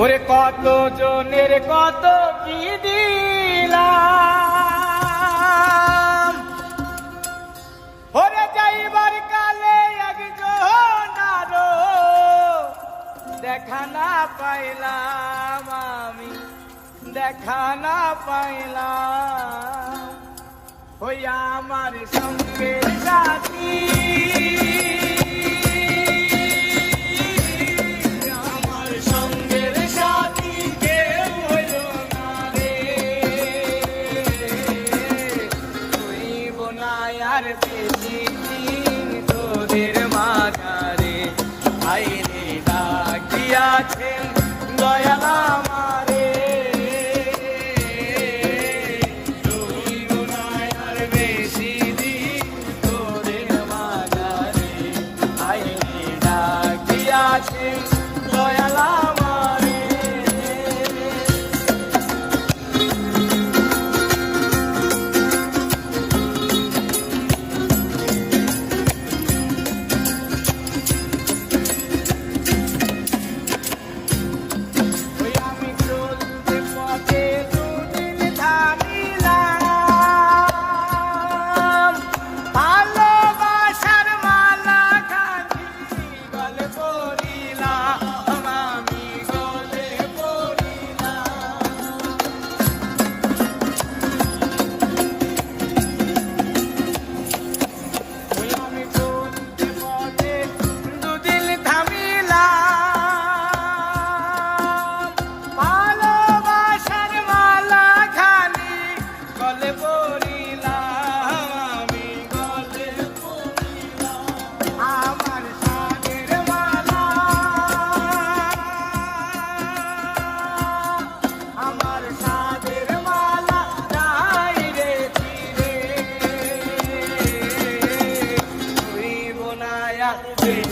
ওরে কত জনের কত কি দিলাম? ওরে যাইবার কালে একজন আরও দেখা না পাইলাম আমি, দেখা না পাইলাম। ওই আমার সঙ্গে সাথী মায়ার তোদের মাঝারে। আইরে ডাকিয়াছেন দয়ালা মারে মায়ার বেশি দিন তোদের মাঝারে। আইরে ডাকিয়াছেন Rock.